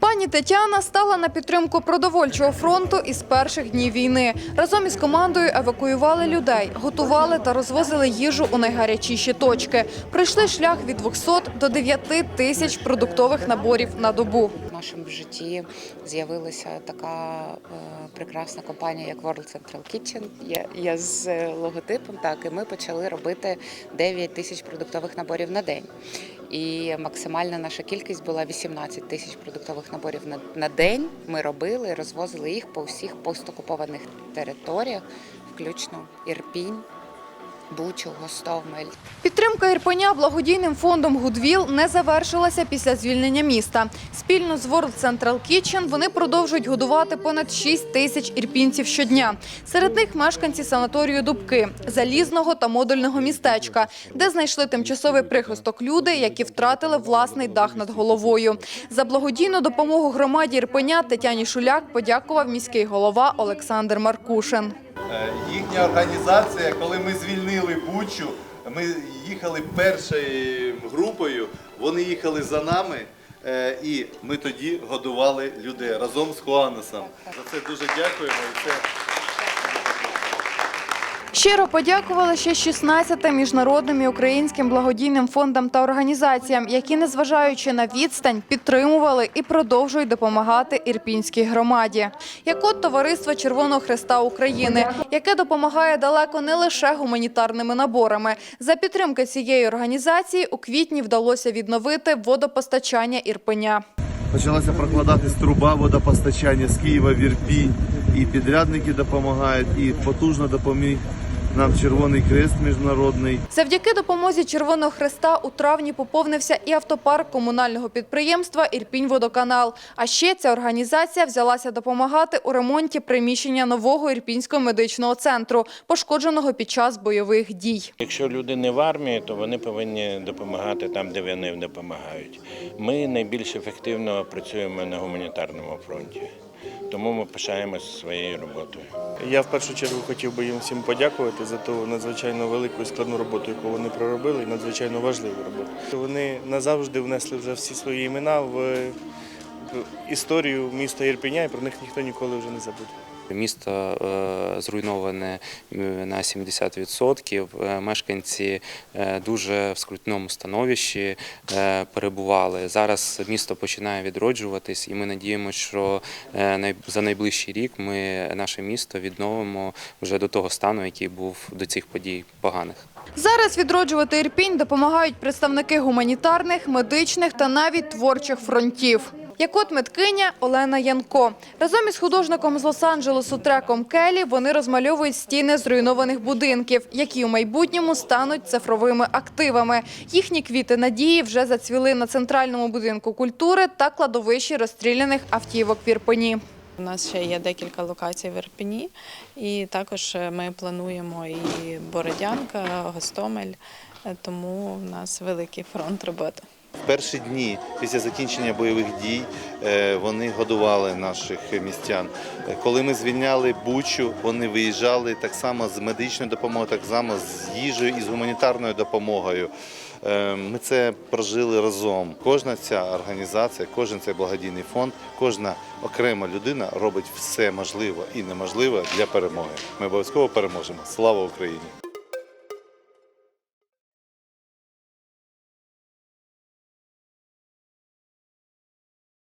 Пані Тетяна стала на підтримку продовольчого фронту із перших днів війни. Разом із командою евакуювали людей, готували та розвозили їжу у найгарячіші точки. Пройшли шлях від 200 до 9 тисяч продуктових наборів на добу. В нашому житті з'явилася така е, прекрасна компанія, як World Central Kitchen. Я, я з е, логотипом, так і ми почали робити 9 тисяч продуктових наборів на день. І максимальна наша кількість була 18 тисяч продуктових наборів на, на день. Ми робили, розвозили їх по всіх постокупованих територіях, включно Ірпінь, Бучу, Гостомель. Підтримка Ірпеня благодійним фондом Гудвіл не завершилася після звільнення міста. Спільно з World Central Kitchen вони продовжують годувати понад 6 тисяч ірпінців щодня. Серед них мешканці санаторію Дубки, залізного та модульного містечка, де знайшли тимчасовий прихисток люди, які втратили власний дах над головою. За благодійну допомогу громаді Ірпеня Тетяні Шуляк подякував міський голова Олександр Маркушин. Е, Їхня організація, коли ми звільнили Бучу, ми їхали першою групою, вони їхали за нами, е, і ми тоді годували людей разом з Хуанесом. За це дуже дякуємо. І це Щиро подякували ще 16 міжнародним і українським благодійним фондам та організаціям, які, незважаючи на відстань, підтримували і продовжують допомагати ірпінській громаді. Як от товариство Червоного Хреста України, яке допомагає далеко не лише гуманітарними наборами. За підтримки цієї організації у квітні вдалося відновити водопостачання Ірпеня. почалася прокладатись труба водопостачання з Києва в Ірпінь. І підрядники допомагають, і потужно допоміг нам Червоний Крест міжнародний. Завдяки допомозі Червоного Хреста у травні поповнився і автопарк комунального підприємства «Ірпінь-Водоканал». А ще ця організація взялася допомагати у ремонті приміщення нового Ірпінського медичного центру, пошкодженого під час бойових дій. Якщо люди не в армії, то вони повинні допомагати там, де вони допомагають. Ми найбільш ефективно працюємо на гуманітарному фронті, тому ми пишаємося своєю роботою. Я в першу чергу хотів би їм всім подякувати за ту надзвичайно велику і складну роботу, яку вони проробили, і надзвичайно важливу роботу. Вони назавжди внесли вже всі свої імена в історію міста Єрпіня, і про них ніхто ніколи вже не забуде. Місто е, зруйноване е, на 70%. Е, Мешканці дуже в скрутному становищі перебували. Зараз місто починає відроджуватись, і ми надіємося, що за найближчий рік ми наше місто відновимо вже до того стану, який був до цих подій поганих. Зараз відроджувати Ірпінь допомагають представники гуманітарних, медичних та навіть творчих фронтів. Як от медкиня Олена Янко. Разом із художником з Лос-Анджелесу Треком Келі вони розмальовують стіни зруйнованих будинків, які у майбутньому стануть цифровими активами. Їхні квіти надії вже зацвіли на центральному будинку культури та кладовищі розстріляних автівок в Ірпені. У нас ще є декілька локацій в Ірпені, і також е, ми плануємо і Бородянка, Гостомель, е, тому в нас великий фронт роботи. В перші дні після закінчення бойових дій е, вони годували наших містян. Е, Коли ми звільняли Бучу, вони виїжджали так само з медичною допомогою, так само з їжею і з гуманітарною допомогою. Е, Ми це прожили разом. Кожна ця організація, кожен цей благодійний фонд, кожна окрема людина робить все можливе і неможливе для перемоги. Ми обов'язково переможемо. Слава Україні!